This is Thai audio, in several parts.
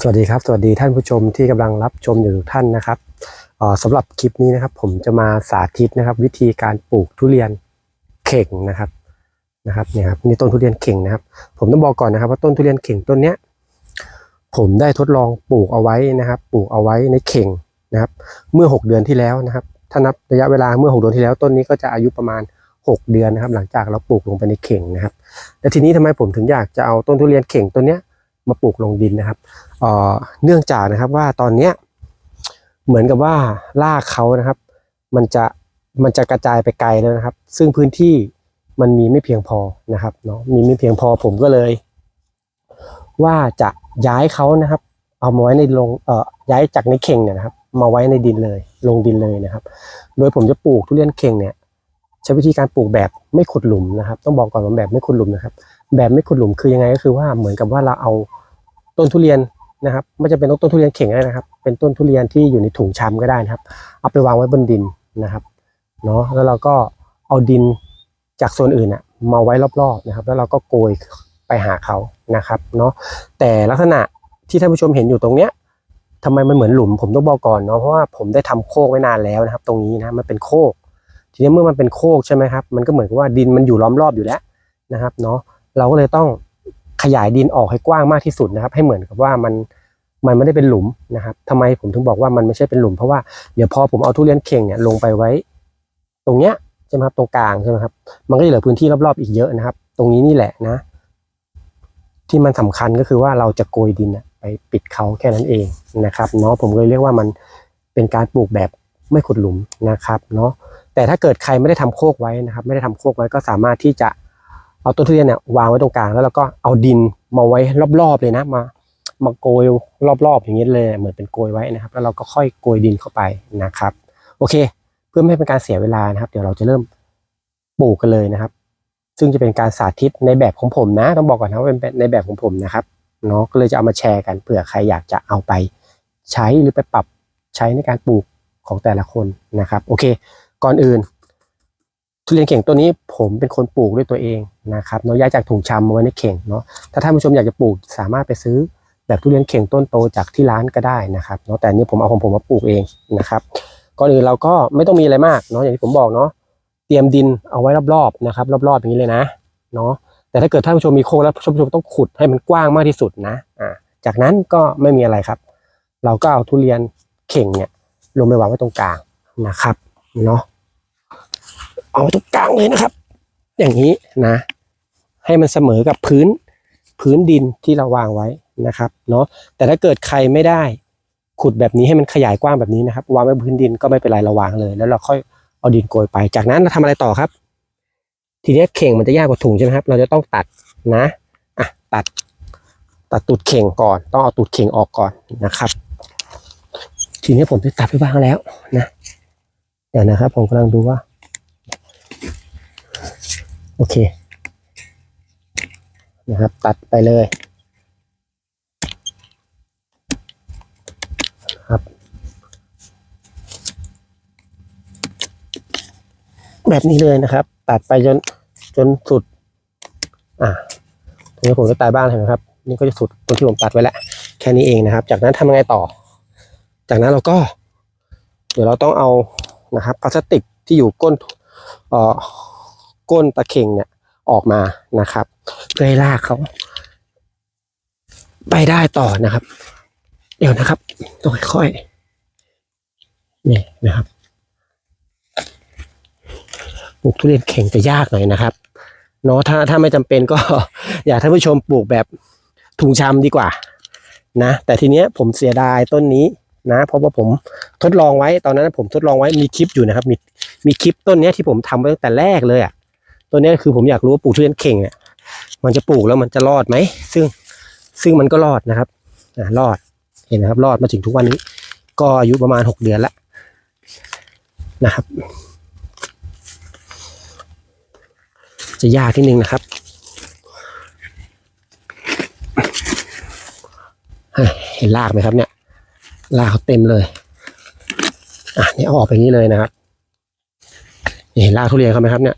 สวัสดีครับ สวัสดีท่านผู้ชมที่กำลังรับชมอยู่ทุกท่านนะครับเอ่อสำหรับคลิปนี้นะครับ ผมจะมาสาธิตนะครับ วิธีการปลูกทุเรียนเข่งนะครับนะครับเนี่ยครับนี่ต้นทุเรียนเข่งนะครับ ผมต้องบอกก่อนนะครับ ว่าต้นทุเรียนเข่งต้นเนี้ยผมได้ทดลองปลูกเอาไว้นะครับ ปลูกเอาไว้ในเข่งนะครับ เมื่อ 6 เดือนที่แล้วนะครับ ถ้านับระยะเวลาเมื่อ 6 เดือนที่แล้วต้นนี้ก็จะอายุประมาณ 6 เดือนนะครับ หลังจากเราปลูกลงไปในเข่งนะครับแต่ทีนี้ทำไมผมถึงอยากจะเอาต้นทุเรียนเข่งต้นเนี้ย มาปลูกลงดินนะครับเออเนื่องจากนะครับว่าตอนเนี้ยเหมือนกับว่ารากเขานะครับ มันจะมันจะกระจายไปไกลแล้วนะครับ ซึ่งพื้นที่มันมีไม่เพียงพอนะครับเนาะมีไม่เพียงพอผมก็เลย ว่าจะย้ายเขานะครับ เอามาไว้ในลงเอ่อย้ายจากในเข่งเนี่ยนะครับ มาไว้ในดินเลย ลงดินเลยนะครับ โดยผมจะปลูกทุเรียนเข่งเนี่ยใช้วิธีการปลูกแบบไม่ขุดหลุมนะครับ ต้องบอกก่อนว่าแบบไม่ขุดหลุมนะครับ แบบไม่ขุดหลุมคือยังไงก็คือว่าเหมือนกับว่าเราเอาต้นทุเรียนนะครับไม่จะเป็นต้องต้นทุเรียนเข่งก็ได้นะครับ เป็นต้นทุเรียนที่อยู่ในถุงชำก็ได้นะครับ เอาไปวางไว้บนดินนะครับเนาะแล้วเราก็เอาดินจากโซนอื่นน่ะมาไว้รอบๆนะครับ แล้วเราก็โกยไปหาเขานะครับเนาะแต่ลักษณะที่ท่านผู้ชมเห็นอยู่ตรงเนี้ยทำไมมันเหมือนหลุมผมต้องบอกก่อนเนาะเพราะว่าผมได้ทำโคกไว้นานแล้วนะครับ ตรงนี้นะมันเป็นโคก ทีนี้เมื่อมันเป็นโคกใช่ไหมครับมันก็เหมือนกับว่าดินมันอยู่ล้อมรอบอยู่แล้วนะครับเนาะ เราก็เลยต้องขยายดินออกให้กว้างมากที่สุดนะครับ ให้เหมือนกับว่ามันมันไม่ได้เป็นหลุมนะครับทำไมผมถึงบอกว่ามันไม่ใช่เป็นหลุมเพราะว่าเดี๋ยวพอผมเอาทุเรียนเข่งเนี่ยลงไปไว้ ตรงเนี้ยใช่ไหมครับตรงกลางใช่ไหมครับ มันก็จะเหลือพื้นที่รอบๆอีกเยอะนะครับ ตรงนี้นี่แหละนะ ที่มันสำคัญก็คือว่าเราจะโกยดินไปปิดเขาแค่นั้นเองนะครับเนาะผมเลยเรียกว่ามันเป็นการปลูกแบบไม่ขุดหลุมนะครับเนาะแต่ถ้าเกิดใครไม่ได้ทำโคกไว้นะครับ ไม่ได้ทำโคกไว้ก็สามารถที่จะ เอาต้นทุเรียนเนี่ยวางไว้ตรงกลางแล้วเราก็เอาดินมาไว้รอบๆเลยนะมามาโกยรอบๆอย่างนี้เลยเหมือนเป็นโกยไว้นะครับ แล้วเราก็ค่อยโกยดินเข้าไปนะครับ โอเค เพื่อไม่ให้เป็นการเสียเวลานะครับ เดี๋ยวเราจะเริ่มปลูกกันเลยนะครับ ซึ่งจะเป็นการสาธิตในแบบของผมนะ ต้องบอกก่อนนะว่าเป็นในแบบของผมนะครับเนาะก็เลยจะเอามาแชร์กันเผื่อใครอยากจะเอาไปใช้หรือไปปรับใช้ในการปลูกของแต่ละคนนะครับ โอเค ก่อนอื่น ทุเรียนเข่งตัวนี้ผมเป็นคนปลูกด้วยตัวเองนะครับเนาะย้ายจากถุงชำมาไว้ในเข่งเนาะถ้าท่านผู้ชมอยากจะปลูกสามารถไปซื้อแบบทุเรียนเข่งต้นโตจากที่ร้านก็ได้นะครับเนาะแต่นนี้ผมเอาของผมมาปลูกเองนะครับก่อนอื่นเราก็ไม่ต้องมีอะไรมากเนาะอย่างที่ผมบอกเนาะเตรียมดินเอาไว้รอบๆนะครับรอบๆอย่างนี้เลยนะเนาะแต่ถ้าเกิดท่านผู้ชมมีโคกแล้วท่านผู้ชมต้องขุดให้มันกว้างมากที่สุดนะอ่าจากนั้นก็ไม่มีอะไรครับ เราก็เอาทุเรียนเข่งเนี่ยลงไปวางไว้ตรงกลางนะครับเนาะ เอาตรงกลางเลยนะครับ อย่างนี้นะ ให้มันเสมอกับพื้นพื้นดินที่เราวางไว้นะครับเนาะแต่ถ้าเกิดใครไม่ได้ขุดแบบนี้ให้มันขยายกว้างแบบนี้นะครับ วางไว้บนพื้นดินก็ไม่เป็นไรเราวางเลย แล้วเราค่อยเอาดินโกยไป จากนั้นเราทำอะไรต่อครับ ทีนี้เข่งมันจะยากกว่าถุงใช่ไหมครับ เราจะต้องตัดนะอะตัด ตัดตูดเข่งก่อน ต้องเอาตูดเข่งออกก่อนนะครับ ทีนี้ผมได้ตัดไปบ้างแล้วนะเดี๋ยวนะครับ ผมกำลังดูว่า โอเค นะครับ ตัดไปเลยครับ แบบนี้เลยนะครับ ตัดไปจนจนสุด อ่าตรงนี้ผมจะตัดบ้างเห็นไหมครับ นี่ก็จะสุดตรงที่ผมตัดไว้แล้วแค่นี้เองนะครับ จากนั้นทำยังไงต่อ จากนั้นเราก็ เดี๋ยวเราต้องเอานะครับพลาสติกที่อยู่ก้นเอ่อ ก้นตะเข่งเนี่ยออกมานะครับ เพื่อให้ลากเขาไปได้ต่อนะครับ เดี๋ยวนะครับต้องค่อยๆนี่นะครับปลูกทุเรียนเข่งจะยากหน่อยนะครับเนาะถ้าถ้าไม่จำเป็นก็ อยากให้ท่านผู้ชมปลูกแบบถุงชำดีกว่า นะ แต่ทีเนี้ยผมเสียดายต้นนี้นะ เพราะว่าผมทดลองไว้ตอนนั้นผมทดลองไว้มีคลิปอยู่นะครับ มีมีคลิปต้นเนี้ยที่ผมทำไว้ตั้งแต่แรกเลยอะ ตัวนี้คือผมอยากรู้ว่าปลูกทุเรียนเข่งเนี่ยมันจะปลูกแล้วมันจะรอดไหมซึ่งซึ่งมันก็รอดนะครับอ่ารอดเห็นนะครับ รอดมาถึงทุกวันนี้ ก็อายุประมาณหกเดือนแล้วนะครับ จะยากนิดนึงนะครับเห็นรากไหมครับเนี่ยรากเขาเต็มเลยอะเนี่ยเอาออกไปนี้เลยนะครับนี่เห็นรากทุเรียนเขาไหมครับเนี่ย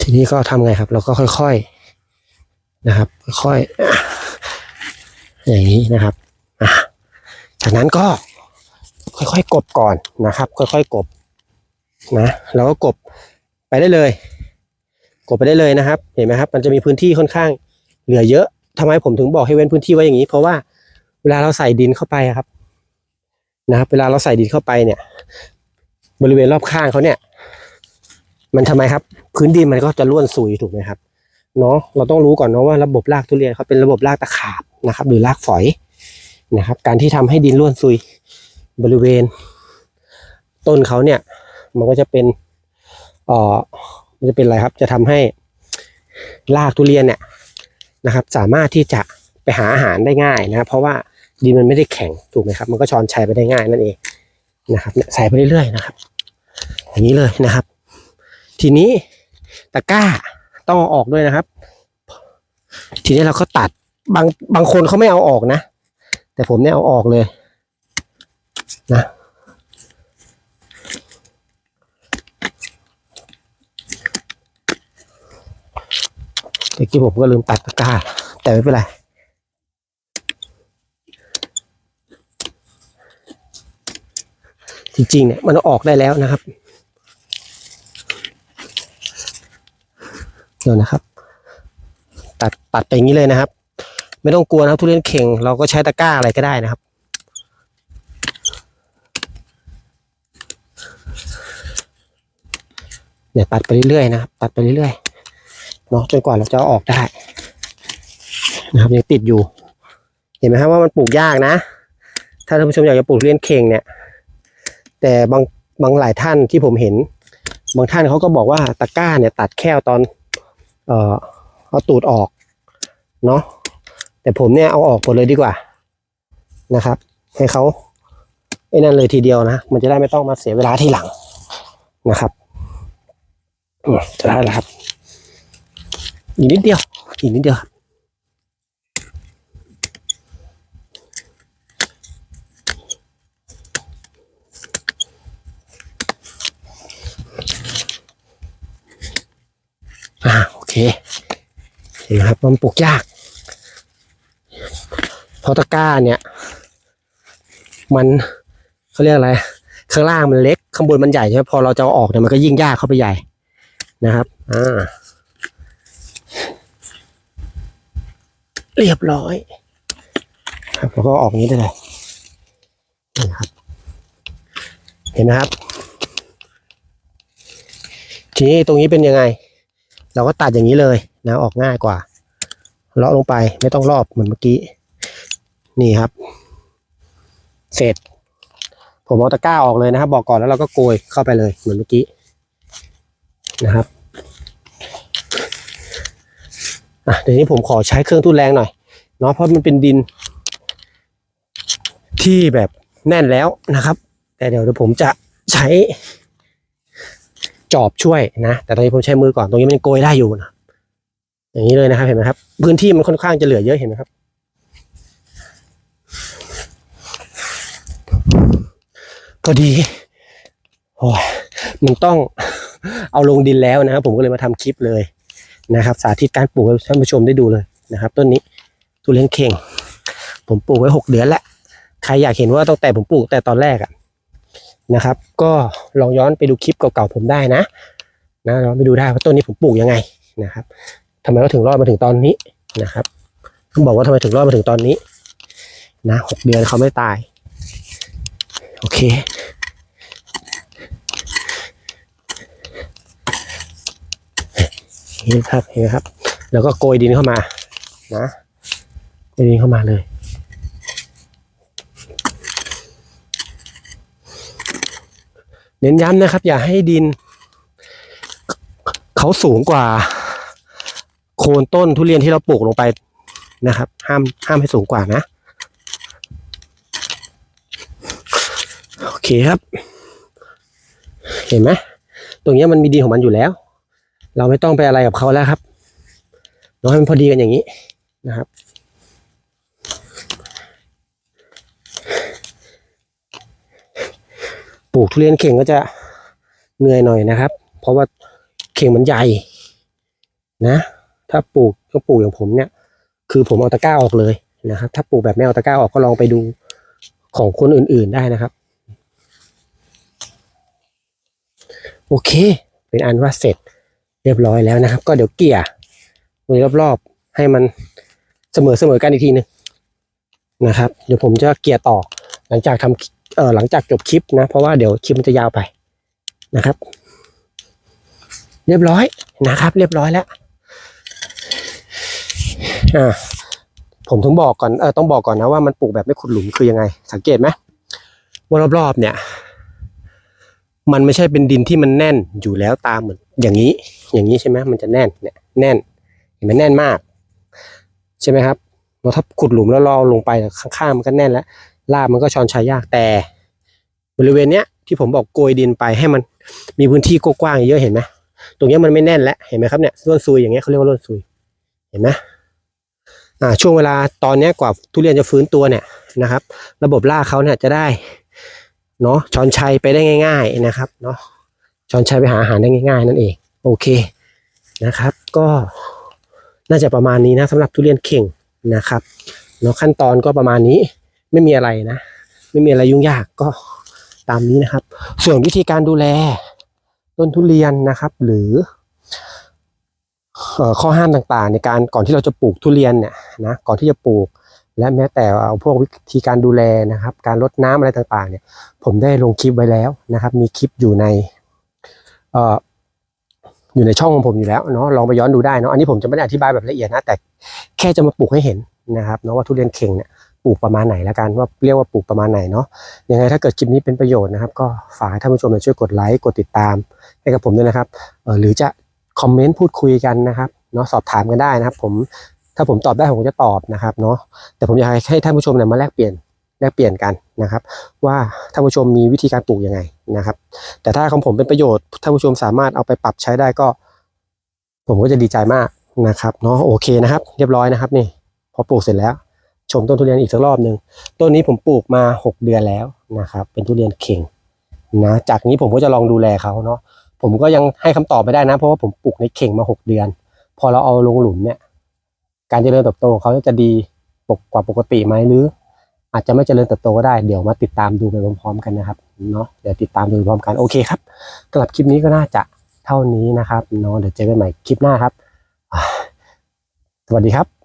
ทีนี้ก็ทำไงครับ เราก็ค่อยๆนะครับ ค่อยๆอย่างนี้นะครับจากนั้นก็ค่อยๆกบก่อนนะครับ ค่อยๆกบนะแล้วก็กบไปได้เลยกดไปได้เลยนะครับ เห็นไหมครับ มันจะมีพื้นที่ค่อนข้างเหลือเยอะทำไมผมถึงบอกให้เว้นพื้นที่ไว้อย่างนี้ เพราะว่าเวลาเราใส่ดินเข้าไปครับ นะครับ เวลาเราใส่ดินเข้าไปเนี่ย บริเวณรอบข้างเขาเนี่ย มันทำไมครับ พื้นดินมันก็จะร่วนซุยถูกไหมครับเนาะเราต้องรู้ก่อนเนาะว่าระบบรากทุเรียนเขาเป็นระบบรากตะขาบนะครับ หรือรากฝอยนะครับ การที่ทำให้ดินร่วนซุยบริเวณ ต้นเขาเนี่ย มันก็จะเป็นเอ่อมันจะเป็นอะไรครับ จะทำให้รากทุเรียนเนี่ยนะครับ สามารถที่จะไปหาอาหารได้ง่ายนะครับเพราะว่าดินมันไม่ได้แข็งถูกไหมครับ มันก็ช้อนชัยไปได้ง่ายนั่นเองนะครับใส่ไปเรื่อยๆนะครับอย่างนี้เลยนะครับ ทีนี้ตะกร้าต้องเอาออกด้วยนะครับ ทีนี้เราก็ตัดบางบางคนเขาไม่เอาออกนะ แต่ผมเนี่ยเอาออกเลยนะเมื่อกี้ผมก็ลืมตัดตะกร้า แต่ไม่เป็นไรจริงๆเนี่ยมันออกได้แล้วนะครับ ดี๋ยวนะครับ ตัดตัดไปอย่างนี้เลยนะครับ ไม่ต้องกลัวนะครับทุเรียนเข่งเราก็ใช้ตะกร้าอะไรก็ได้นะครับเนี่ยตัดไปเรื่อยๆนะครับตัดไปเรื่อยๆเนาะจนกว่าเราจะอออกได้นะครับยังติดอยู่ เห็นไหมครับว่ามันปลูกยากนะ ถ้าท่านผู้ชมอยากจะปลูกทุเรียนเข่งเนี่ย แต่บางบางหลายท่านที่ผมเห็น บางท่านเขาก็บอกว่าตะกร้าเนี่ย ตัดแค่ตอน เอ่อเอาตูดออกเนาะแต่ผมเนี่ยเอาออกหมดเลยดีกว่านะครับ ให้เขาไอ้นั่นเลยทีเดียวนะ มันจะได้ไม่ต้องมาเสียเวลาทีหลังนะครับจะได้แล้วครับอีกนิดเดียวอีกนิดเดียวครับอ่าโอเค เห็ นไหมครับมันปลูกยากเพราะตะกร้าเนี่ย มันเขาเรียกอะไรข้างล่างมันเล็กข้างบนมันใหญ่ใช่ไหมพอเราจะเอาออกเนี่ยมันก็ยิ่งยากเข้าไปใหญ่นะครับอ่าเรียบร้อย ครับแล้วก็ออกนี้ได้เลยนี่ครับ เห็นไหมครับ ทีนี้ตรงนี้เป็นยังไง เราก็ตัดอย่างนี้เลย นะออกง่ายกว่า เลาะลงไปไม่ต้องรอบเหมือนเมื่อกี้ นี่ครับ เสร็จ ผมเอาตะกร้าออกเลยนะครับ บอกก่อนแล้วเราก็โกยเข้าไปเลยเหมือนเมื่อกี้นะครับอะเดี๋ยวนี้ผมขอใช้เครื่องทุนแรงหน่อยเนาะเพราะมันเป็นดิน ที่แบบแน่นแล้วนะครับ แต่เดี๋ยวเดี๋ยวผมจะใช้จอบช่วยนะ แต่ตอนนี้ผมใช้มือก่อนตรงนี้มันโกยได้อยู่นะ อย่างนี้เลยนะครับเห็นไหมครับ พื้นที่มันค่อนข้างจะเหลือเยอะเห็นไหมครับพอดีโอ้ยมันต้องเอาลงดินแล้วนะครับ ผมก็เลยมาทำคลิปเลยนะครับ สาธิตการปลูกให้ท่านผู้ชมได้ดูเลยนะครับ ต้นนี้ทุเรียนเข่ง ผมปลูกไว้หกเดือนแล้วใครอยากเห็นว่าตั้งแต่ผมปลูกแต่ตอนแรกอะนะครับ ก็ลองย้อนไปดูคลิปเก่าๆผมได้นะนะลองไปดูได้ว่าต้นนี้ผมปลูกยังไงนะครับำไมเขาถึงรอดมาถึงตอนนี้นะครับต้องบอกว่าทำไมถึงรอดมาถึงตอนนี้ นะหกเดือนเขาไม่ตาย โอเคนี่ครับเห็นไหมครับ แล้วก็โกยดินเข้ามา นะโกยดินเข้ามาเลยเน้นย้ำนะครับ อย่าให้ดิน เขาสูงกว่า โคนต้นทุเรียนที่เราปลูกลงไปนะครับ ห้ามห้ามให้สูงกว่านะ โอเคครับ เห็นไหมตรงเนี้ยมันมีดินของมันอยู่แล้ว เราไม่ต้องไปอะไรกับเขาแล้วครับเราให้มันพอดีกันอย่างนี้นะครับปลูกทุเรียนเข่งก็จะเหนื่อยหน่อยนะครับ เพราะว่าเข่งมันใหญ่นะ ถ้าปลูกก็ปลูกอย่างผมเนี่ย คือผมเอาตะกร้าออกเลยนะครับ ถ้าปลูกแบบไม่เอาตะกร้าออกก็ลองไปดูของคนอื่นๆได้นะครับ โอเค เป็นอันว่าเสร็จเรียบร้อยแล้วนะครับ ก็เดี๋ยวเกี่ยมือรอบๆให้มันเสมอเสมอๆกันอีกทีหนึงนะครับ เดี๋ยวผมจะเกี่ยต่อหลังจากทำเอ่อหลังจากจบคลิปนะ เพราะว่าเดี๋ยวคลิปมันจะยาวไปนะครับ เรียบร้อยนะครับ เรียบร้อยแล้ว อ่าผมถึงบอกก่อนเออต้องบอกก่อนนะว่ามันปลูกแบบไม่ขุดหลุมคือยังไง สังเกตไหมว่ารอบๆเนี่ย มันไม่ใช่เป็นดินที่มันแน่นอยู่แล้วตามเหมือนอย่างนี้ อย่างนี้ใช่ไหมมันจะแน่นเนี่ยแน่นเห็นไหมแน่นมาก ใช่ไหมครับเราถ้าขุดหลุมแล้วราลงไปข้างๆมันก็แน่นแล้วลากมันก็ชอนชัยยากแต่ บริเวณเนี้ยที่ผมบอกโกยดินไปให้มันมีพื้นที่กว้างๆเยอะเห็นไหมตรงเนี้ยมันไม่แน่นแล้วเห็นไหมครับเนี่ยร่วนซุยอย่างเงี้ยเขาเรียกว่าร่วนซุยเห็นไหม ช่วงเวลาตอนนี้กว่าทุเรียนจะฟื้นตัวเนี่ยนะครับ ระบบราเขาเนี่ยจะได้เนาะช้อนชัยไปได้ง่าย ๆนะครับเนาะช้อนชัยไปหาอาหารได้ง่าย ๆ นั่นเอง โอเคนะครับ ก็น่าจะประมาณนี้นะสำหรับทุเรียนเข่งนะครับเนาะขั้นตอนก็ประมาณนี้ไม่มีอะไรนะ ไม่มีอะไรยุ่งยากก็ตามนี้นะครับ ส่วนวิธีการดูแลต้นทุเรียนนะครับ หรือ ข้อห้ามต่างๆ ในการก่อนที่เราจะปลูกทุเรียนเนี่ยนะก่อนที่จะปลูก และแม้แต่เอาพวกวิธีการดูแลนะครับ การรดน้ำอะไรต่างๆเนี่ยผมได้ลงคลิปไว้แล้วนะครับ มีคลิปอยู่ในเอ่ออยู่ในช่องของผมอยู่แล้วเนาะลองไปย้อนดูได้เนาะอันนี้ผมจะไม่ได้อธิบายแบบละเอียดนะแต่แค่จะมาปลูกให้เห็นนะครับเนาะว่าทุเรียนเข่งเนี่ยปลูกประมาณไหนแล้วกันว่าเรียกว่าปลูกประมาณไหนเนาะยังไงถ้าเกิดคลิปนี้เป็นประโยชน์นะครับ ก็ฝากท่านผู้ชมช่วยกดไลค์กดติดตามให้กับผมด้วยนะครับเออหรือจะ คอมเมนต์พูดคุยกันนะครับเนาะสอบถามกันได้นะครับ ผมถ้าผมตอบได้ผมก็จะตอบนะครับเนาะแต่ผมอยากให้ท่านผู้ชมเนี่ยมาแลกเปลี่ยนแลกเปลี่ยนกันนะครับ ว่าท่านผู้ชมมีวิธีการปลูกยังไงนะครับ แต่ถ้าของผมเป็นประโยชน์ท่านผู้ชมสามารถเอาไปปรับใช้ได้ก็ ผมก็จะดีใจมากนะครับเนาะโอเคนะครับ เรียบร้อยนะครับนี่พอปลูกเสร็จแล้ว ชมต้นทุเรียนอีกสักรอบหนึ่งต้นนี้ผมปลูกมาหกเดือนแล้วนะครับ เป็นทุเรียนเข่งนะจากนี้ผมก็จะลองดูแลเขาเนาะ ผมก็ยังให้คำตอบไม่ได้นะ เพราะว่าผมปลูกในเข่งมาหกเดือน พอเราเอาลงหลุมเนี่ย การเจริญเติบโตของเขาจะดีปกกว่าปกติไหมหรือ อาจจะไม่เจริญเติบโตก็ได้ เดี๋ยวมาติดตามดูไปพร้อมๆกันนะครับเนาะเดี๋ยวติดตามดูพร้อมกันโอเคครับสำหรับคลิปนี้ก็น่าจะเท่านี้นะครับเนาะเดี๋ยวเจอกันใหม่คลิปหน้าครับ สวัสดีครับ